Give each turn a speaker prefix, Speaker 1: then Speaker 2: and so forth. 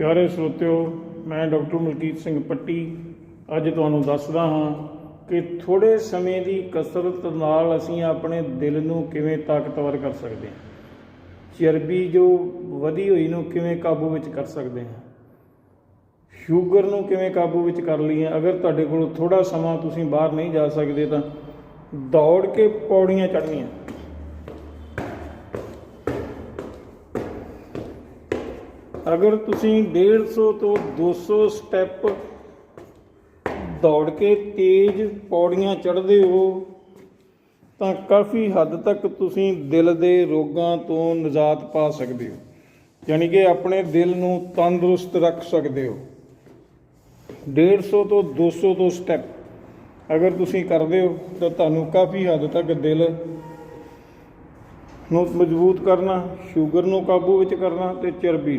Speaker 1: ਪਿਆਰੇ ਸਰੋਤਿਓ, ਮੈਂ ਡਾਕਟਰ ਮਲਕੀਤ ਸਿੰਘ ਪੱਟੀ ਅੱਜ ਤੁਹਾਨੂੰ ਦੱਸਦਾ ਹਾਂ ਕਿ ਥੋੜੇ ਸਮੇਂ ਦੀ ਕਸਰਤ ਨਾਲ ਅਸੀਂ ਆਪਣੇ ਦਿਲ ਨੂੰ ਕਿਵੇਂ ਤਾਕਤਵਰ ਕਰ ਸਕਦੇ ਹਾਂ, ਚਰਬੀ ਜੋ ਵਧੀ ਹੋਈ ਨੂੰ ਕਿਵੇਂ ਕਾਬੂ ਵਿੱਚ ਕਰ ਸਕਦੇ ਹਾਂ, ਸ਼ੂਗਰ ਨੂੰ ਕਿਵੇਂ ਕਾਬੂ ਵਿੱਚ ਕਰ ਲਈਏ, ਅਗਰ ਤੁਹਾਡੇ ਕੋਲ ਥੋੜਾ ਸਮਾਂ ਤੁਸੀਂ ਬਾਹਰ ਨਹੀਂ ਜਾ ਸਕਦੇ ਤਾਂ ਦੌੜ ਕੇ ਪੌੜੀਆਂ ਚੜ੍ਹਨੀਆਂ। ਅਗਰ ਤੁਸੀਂ 150 ਤੋਂ 200 ਸਟੈਪ ਦੌੜ ਕੇ ਤੇਜ਼ ਪੌੜੀਆਂ ਚੜ੍ਹਦੇ ਹੋ, ਤਾਂ ਕਾਫੀ ਹੱਦ ਤੱਕ ਤੁਸੀਂ ਦਿਲ ਦੇ ਰੋਗਾਂ ਤੋਂ ਨਿਜਾਤ ਪਾ ਸਕਦੇ ਹੋ। ਯਾਨੀ ਕਿ ਆਪਣੇ ਦਿਲ ਨੂੰ ਤੰਦਰੁਸਤ ਰੱਖ ਸਕਦੇ ਹੋ। 150 ਤੋਂ 200 ਤੋਂ ਸਟੈਪ ਅਗਰ ਤੁਸੀਂ ਕਰਦੇ ਹੋ, ਤਾਂ ਤੁਹਾਨੂੰ ਕਾਫੀ ਹੱਦ ਤੱਕ ਦਿਲ ਨੂੰ ਮਜ਼ਬੂਤ ਕਰਨਾ, ਸ਼ੂਗਰ ਨੂੰ ਕਾਬੂ ਵਿੱਚ ਕਰਨਾ ਤੇ ਚਰਬੀ